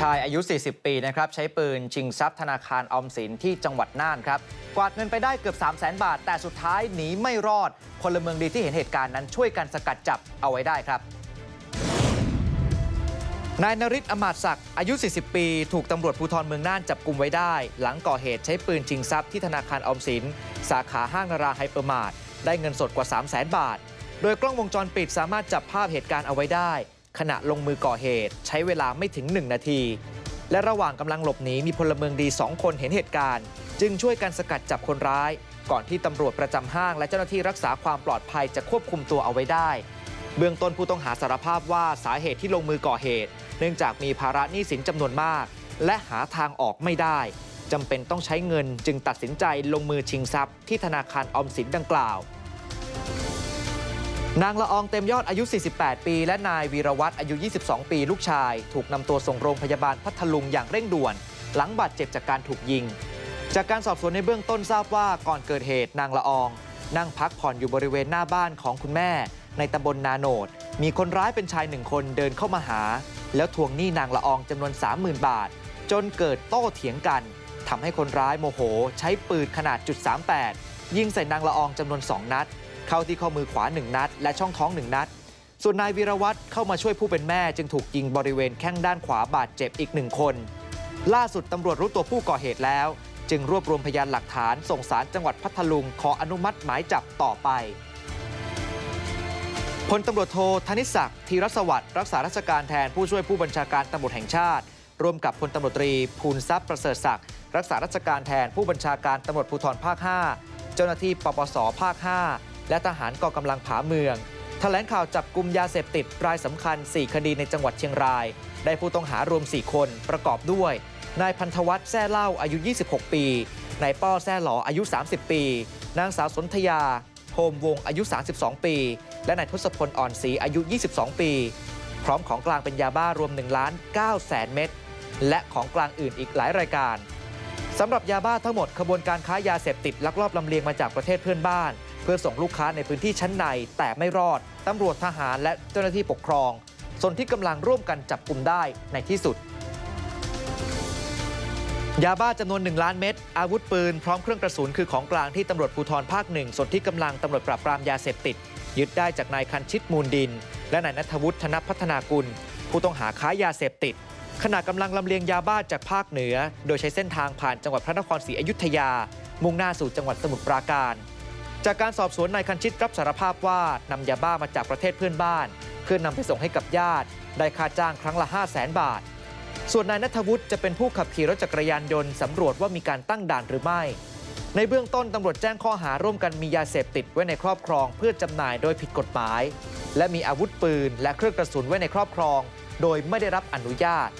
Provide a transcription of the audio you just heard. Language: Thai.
ชายอายุ 40 ปีนะครับใช้ปืนชิงทรัพย์ธนาคารออมสินที่จังหวัดน่านครับ กวาดเงินไปได้เกือบ 3 0 0 0 0 0 บาท แต่สุดท้ายหนีไม่รอด พลเมืองดีที่เห็นเหตุการณ์นั้นช่วยกันสกัดจับเอาไว้ได้ครับนายนริศอมาตศักดิ์อายุ 40 ปี ถูกตำรวจภูธรเมืองน่านจับกลุ่มไว้ได้ หลังก่อเหตุใช้ปืนชิงทรัพย์ที่ธนาคารออมสิน สาขาห้างนาราไฮเปอร์มาร์ทได้เงินสดกว่า 3 0 0 0 0 0 บาท โดยกล้องวงจรปิดสามารถจับภาพเหตุการณ์เอาไว้ได้ ขณะลงมือก่อเหตุ ใช้เวลาไม่ถึง 1 นาที และระหว่างกำลังหลบหนีมีพลเมืองดี 2 คนเห็นเหตุการณ์ จึงช่วยกันสกัดจับคนร้าย ก่อนที่ตำรวจประจำห้างและเจ้าหน้าที่รักษาความปลอดภัยจะควบคุมตัวเอาไว้ได้ เบื้องต้นผู้ต้องหาสารภาพว่าสาเหตุที่ลงมือก่อเหตุ เนื่องจากมีภาระหนี้สินจำนวนมาก และหาทางออกไม่ได้จำเป็นต้องใช้เงินจึงตัดสินใจลงมือชิงทรัพย์ที่ธนาคารออมสินดังกล่าว นางละอองเต็มยอดอายุ 48 ปี และนายวีรวัตรอายุ 22 ปี ลูกชาย ถูกนำตัวส่งโรงพยาบาลพัทลุงอย่างเร่งด่วน หลังบาดเจ็บจากการถูกยิง จากการสอบสวนในเบื้องต้นทราบว่าก่อนเกิดเหตุนางละออง นั่งพักผ่อนอยู่บริเวณหน้าบ้านของคุณแม่ ในตำบลนาโนด มีคนร้ายเป็นชายหนึ่งคนเดินเข้ามาหา แล้วทวงหนี้นางละอองจำนวน 30,000 บาท จนเกิดโต้เถียงกันทำให้คนร้ายโมโห ใช้ปืนขนาดจุด38ยิงใส่นางละอองจำนวน 2 นัด เข้าที่ข้อมือขวา1นัด และช่องท้อง1นัด ส่วนนายวีรวัตรเข้ามาช่วยผู้เป็นแม่จึงถูกยิงบริเวณแข้งด้านขวาบาดเจ็บอีกหนึ่งคน ล่าสุดตำรวจรู้ตัวผู้ก่อเหตุแล้ว จึงรวบรวมพยานหลักฐานส่งสารจังหวัดพัทลุงขออนุมัติหมายจับต่อไปพลตำรวจโทธนิศักดิ์ธีรสวัสดิ์รักษาราชการแทนผู้ช่วยผู้บัญชาการตำรวจแห่งชาติ ร่วมกับพลตำรวจตรีภูลทรัพย์ประเสริฐศักดิ์รักษาราชการแทนผู้บัญชาการตำรวจภูธรภาค 5 เจ้าหน้าที่ปปสภาค 5 และทหารกองกำลังผาเมืองแถลงข่าวจับกลุ่มยาเสพติดรายสำคัญ 4 คดีในจังหวัดเชียงราย ได้ผู้ต้องหารวม 4 คนประกอบด้วยนายพันธวัฒน์แซ่เล่าอายุ 26 ปีนายป้อแซ่หลออายุ 30 ปี นางสาวสนธยาโฮมวงอายุ 32 ปี และนายทศพลอ่อนศรีอายุ 22 ปี พร้อมของกลางเป็นยาบ้ารวม1ล้าน9แสนเม็ดและของกลางอื่นอีกหลายรายการ สำหรับยาบ้าทั้งหมดขบวนการค้ายาเสพติดลักลอบลำเลียงมาจากประเทศเพื่อนบ้าน เพื่อส่งลูกค้าในพื้นที่ชั้นในแต่ไม่รอดตำรวจทหารและเจ้าหน้าที่ปกครอง ส่วนที่กำลังร่วมกันจับกลุ่มได้ในที่สุด ยาบ้าจำนวน 1 ล้านเม็ดอาวุธปืนพร้อมเครื่องกระสุนคือของกลางที่ตำรวจภูธรภาคหนึ่งส่วนที่กำลังตำรวจปราบปรามยาเสพติดยึดได้จากนายคันชิตมูลดิน และนายนัทวุฒิธนพัฒนากุล ผู้ต้องหาค้ายาเสพติด ขณะกำลังลำเลียงยาบ้าจากภาคเหนือ โดยใช้เส้นทางผ่านจังหวัดพระนครศรีอยุธยา มุ่งหน้าสู่จังหวัดสมุทรปราการ จากการสอบสวนนายคันชิตรับสารภาพว่านำยาบ้ามาจากประเทศเพื่อนบ้าน เพื่อนำไปส่งให้กับญาติ ได้ค่าจ้างครั้งละ 5 0 0แสนบาท ส่วนนายนัทวุฒิจะเป็นผู้ขับขี่รถจักรยานยนต์สำรวจว่ามีการตั้งด่านหรือไม่ ในเบื้องต้นตำรวจแจ้งข้อหาร่วมกันมียาเสพติดไว้ในครอบครอง เพื่อจำหน่ายโดยผิดกฎหมาย และมีอาวุธปืน และเครื่องกระสุนไว้ในครอบครอง โดยไม่ได้รับอนุญาต